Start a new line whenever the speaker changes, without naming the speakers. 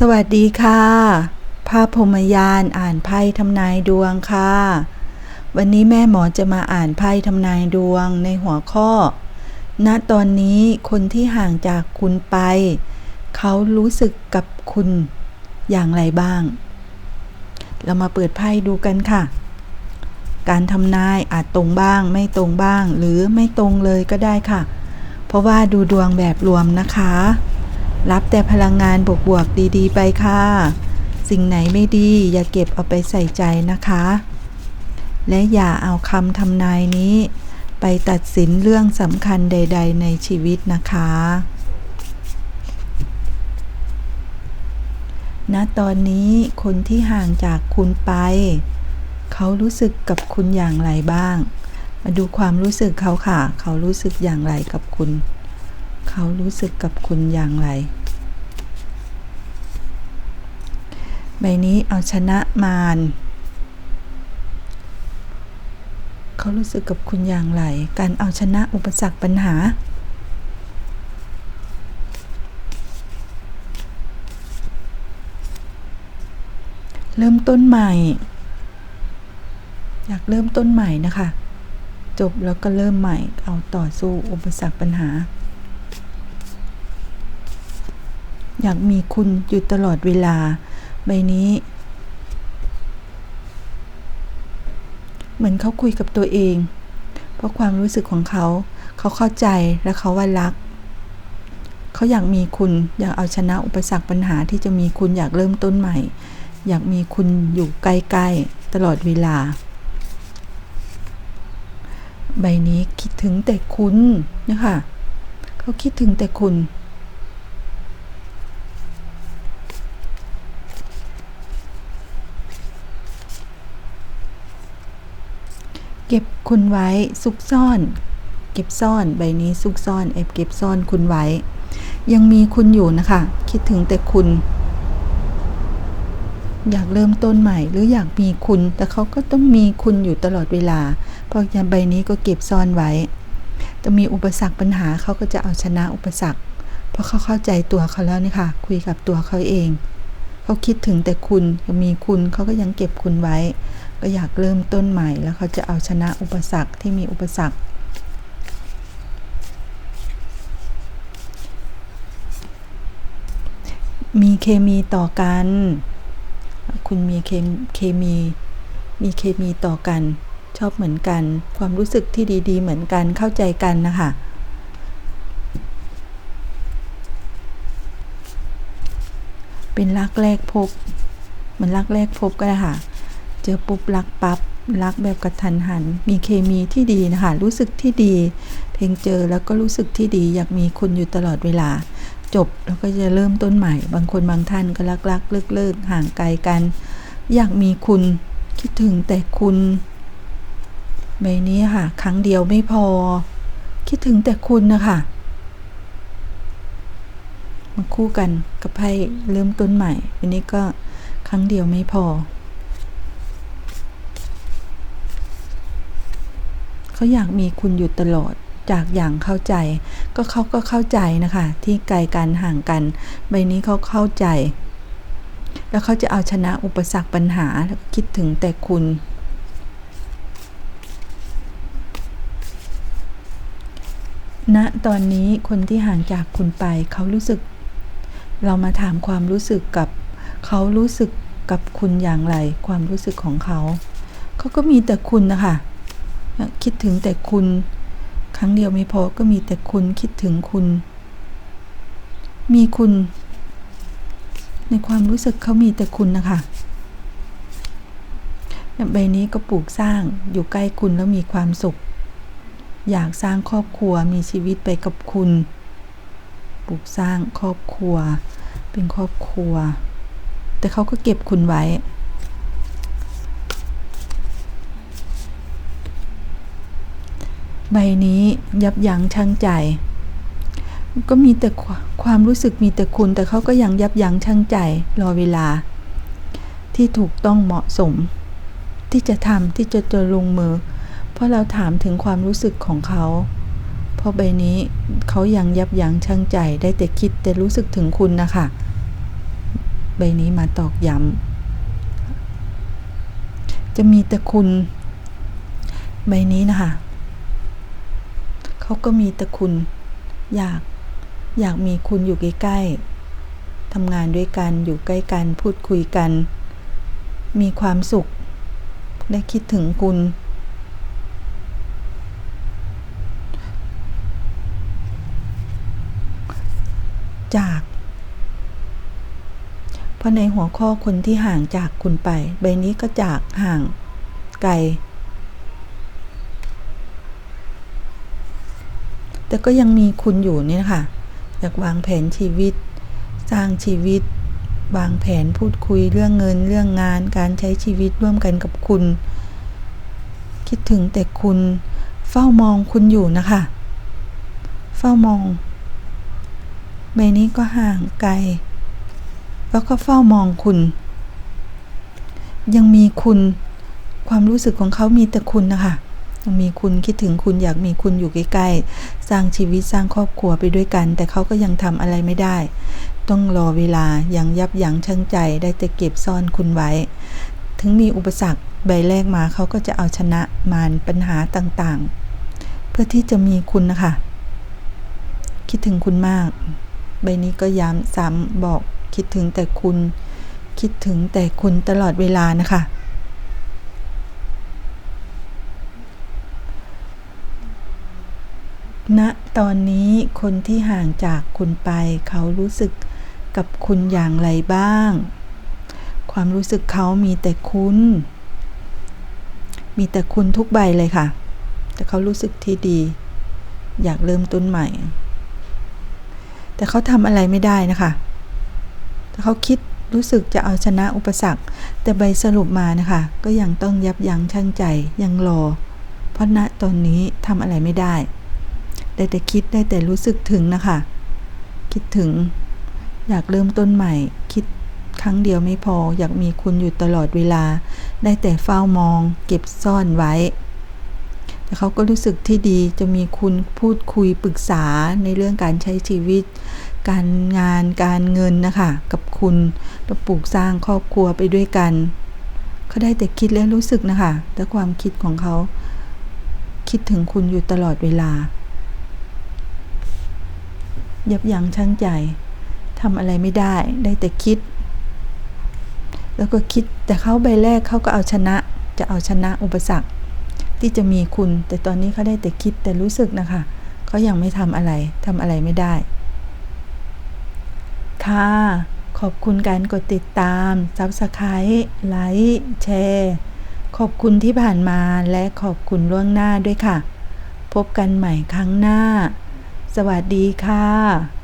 สวัสดีค่ะ ภาพพรมยานอ่านไพ่ทำนายดวงค่ะ วันนี้แม่หมอจะมาอ่านไพ่ทำนายดวงในหัวข้อ ณ ตอนนี้คนที่ห่างจากคุณไป เขารู้สึกกับคุณอย่างไรบ้าง เรามาเปิดไพ่ดูกันค่ะ การทำนายอาจตรงบ้าง ไม่ตรงบ้าง หรือไม่ตรงเลยก็ได้ค่ะ เพราะว่าดูดวงแบบรวมนะคะ รับแต่พลังงานบวกๆดีๆ ไปค่ะ สิ่งไหนไม่ดีอย่าเก็บเอาไปใส่ใจนะคะ และอย่าเอาคำทำนายนี้ ไปตัดสินเรื่องสำคัญใด ๆ ในชีวิตนะคะณตอนนี้คนที่ห่างจากคุณไป เขารู้สึกกับคุณอย่างไรบ้าง มาดูความรู้สึกเขาค่ะ เขารู้สึกอย่างไรกับคุณ เขารู้สึกกับคุณอย่างไร ใบนี้เอาชนะมารเขารู้สึกกับคุณอย่างไร การเอาชนะอุปสรรคปัญหา เริ่มต้นใหม่ อยากเริ่มต้นใหม่นะคะ จบแล้วก็เริ่มใหม่ เอาต่อสู้อุปสรรคปัญหา อยากมีคุณอยู่ตลอดเวลา ใบนี้ เหมือนเขาคุยกับตัวเอง เพราะความรู้สึกของเขา เขาเข้าใจและเขาว่ารัก เขาอยากมีคุณ อยากเอาชนะอุปสรรคปัญหาที่จะมีคุณอยากเริ่มต้นใหม่ อยากมีคุณอยู่ใกล้ๆตลอดเวลาใบนี้คิดถึงแต่คุณนะคะเขาคิดถึงแต่คุณ เก็บคุณไว้ซุกซ่อน เก็บซ่อนใบนี้ซุกซ่อนเอบเก็บซ่อนคุณไว้ ยังมีคุณอยู่นะคะ คิดถึงแต่คุณ อยากเริ่มต้นใหม่ หรืออยากมีคุณ แต่เขาก็ต้องมีคุณอยู่ตลอดเวลา เพราะยันใบนี้ก็เก็บซ่อนไว้จะมีอุปสรรคปัญหาเขาก็จะเอาชนะอุปสรรค เพราะเขาเข้าใจตัวเขาแล้วนี่ค่ะ คุยกับตัวเขาเอง เขาคิดถึงแต่คุณยังมีคุณเขาก็ยังเก็บคุณไว้ ก็อยากเริ่มต้นใหม่แล้วเขาจะเอาชนะอุปสรรคที่มีอุปสรรค มีเคมีต่อกัน คุณมีเคเคมี มีเคมีต่อกัน ชอบเหมือนกัน ความรู้สึกที่ดีๆ เหมือนกันเข้าใจกันนะคะเป็นรักแรกพบมันรักแรกพบก็ได้ค่ะ เจอปุ๊บรักปับ๊บรักแบบกระทันหัน มีเคมีที่ดีนะคะรู้สึกที่ดี เพลงเจอแล้วก็รู้สึกที่ดี อยากมีคุณอยู่ตลอดเวลา จบแล้วก็จะเริ่มต้นใหม่ บางคนบางท่านก็รักรักเลิกเลิกห่างไกลกัน อยากมีคุณคิดถึงแต่คุณใบนี้ค่ะ ครั้งเดียวไม่พอ คิดถึงแต่คุณนะคะมาคู่กันกับไพ่เริ่มต้นใหม่วันนี้ก็ครั้งเดียวไม่พอ เขาอยากมีคุณอยู่ตลอดจากอย่างเข้าใจ ก็เขาก็เข้าใจนะคะ ที่ไกลกันห่างกัน ใบนี้เขาเข้าใจ แล้วเขาจะเอาชนะอุปสรรคปัญหาแล้วคิดถึงแต่คุณณตอนนี้คนที่ห่างจากคุณไปเขารู้สึก เรามาถามความรู้สึกกับเขารู้สึกกับคุณอย่างไร ความรู้สึกของเขา เขาก็มีแต่คุณนะคะ คิดถึงแต่คุณ ครั้งเดียวไม่พอก็มีแต่คุณคิดถึงคุณ มีคุณ ในความรู้สึกเขามีแต่คุณนะคะใบนี้ก็ปลูกสร้างอยู่ใกล้คุณแล้วมีความสุข อยากสร้างครอบครัวมีชีวิตไปกับคุณ ปลูกสร้างครอบครัว เป็นครอบครัว แต่เขาก็เก็บคุณไว้ ใบนี้ยับยั้งชั่งใจ ก็มีแต่ความรู้สึกมีแต่คุณ แต่เขาก็ยังยับยั้งชั่งใจ รอเวลา ที่ถูกต้องเหมาะสม ที่จะทำที่จะจะลงมือ เพราะเราถามถึงความรู้สึกของเขา เพราะใบนี้เขายังยับยั้งชั่งใจ ได้แต่คิดแต่รู้สึกถึงคุณนะคะ ใบนี้มาตอกย้ำจะมีแต่คุณ ใบนี้นะคะ เขาก็มีแต่คุณ อยาก อยากมีคุณอยู่ใกล้ๆทำงานด้วยกันอยู่ใกล้กันพูดคุยกัน มีความสุข ได้คิดถึงคุณ จาก เพราะในหัวข้อคนที่ห่างจากคุณไป ใบนี้ก็จากห่างไกล แต่ก็ยังมีคุณอยู่เนี่ยค่ะอยากวางแผนชีวิต สร้างชีวิต วางแผนพูดคุยเรื่องเงินเรื่องงาน การใช้ชีวิตร่วมกันกับคุณ คิดถึงแต่คุณ เฝ้ามองคุณอยู่นะคะ เฝ้ามองใบนี้ก็ห่างไกล แล้วก็เฝ้ามองคุณ ยังมีคุณ ความรู้สึกของเขามีแต่คุณนะคะ มีคุณคิดถึงคุณอยากมีคุณอยู่ใกล้ๆ สร้างชีวิตสร้างครอบครัวไปด้วยกัน แต่เขาก็ยังทำอะไรไม่ได้ ต้องรอเวลายังยับยั้งชั่งใจได้แต่เก็บซ่อนคุณไว้ ถึงมีอุปสรรคใบแรกมาเขาก็จะเอาชนะมารปัญหาต่างๆ เพื่อที่จะมีคุณนะคะ คิดถึงคุณมาก ใบนี้ก็ย้ำซ้ำบอกคิดถึงแต่คุณ คิดถึงแต่คุณตลอดเวลานะคะ ณตอนนี้คนที่ห่างจากคุณไป เขารู้สึกกับคุณอย่างไรบ้าง ความรู้สึกเขามีแต่คุณ มีแต่คุณทุกใบเลยค่ะ แต่เขารู้สึกที่ดี อยากเริ่มต้นใหม่ แต่เขาทำอะไรไม่ได้นะคะแต่เขาคิดรู้สึกจะเอาชนะอุปสรรค แต่ใบสรุปมานะคะ ก็ยังต้องยับยั้งชั่งใจยังรอเพราะณตอนนี้ทำอะไรไม่ได้ ได้แต่คิดได้แต่รู้สึกถึงนะคะ คิดถึง อยากเริ่มต้นใหม่ คิดครั้งเดียวไม่พอ อยากมีคุณอยู่ตลอดเวลา ได้แต่เฝ้ามอง เก็บซ่อนไว้ แต่เขาก็รู้สึกที่ดีจะมีคุณพูดคุยปรึกษาในเรื่องการใช้ชีวิต การงานการเงินนะคะ กับคุณจะปลูกสร้างครอบครัวไปด้วยกันเขาได้แต่คิดและรู้สึกนะคะ แต่ความคิดของเขา คิดถึงคุณอยู่ตลอดเวลา ยับยั้งชั่งใจทำอะไรไม่ได้ได้แต่คิด แล้วก็คิดแต่เขาใบแรกเขาก็เอาชนะจะเอาชนะอุปสรรค ที่จะมีคุณ แต่ตอนนี้เขาได้แต่คิดแต่รู้สึกนะคะเขายังไม่ทำอะไรทำอะไรไม่ได้ ค่ะ ขอบคุณการกดติดตาม Subscribe ไลค์แชร์ขอบคุณที่ผ่านมาและขอบคุณล่วงหน้าด้วยค่ะ พบกันใหม่ครั้งหน้า สวัสดีค่ะ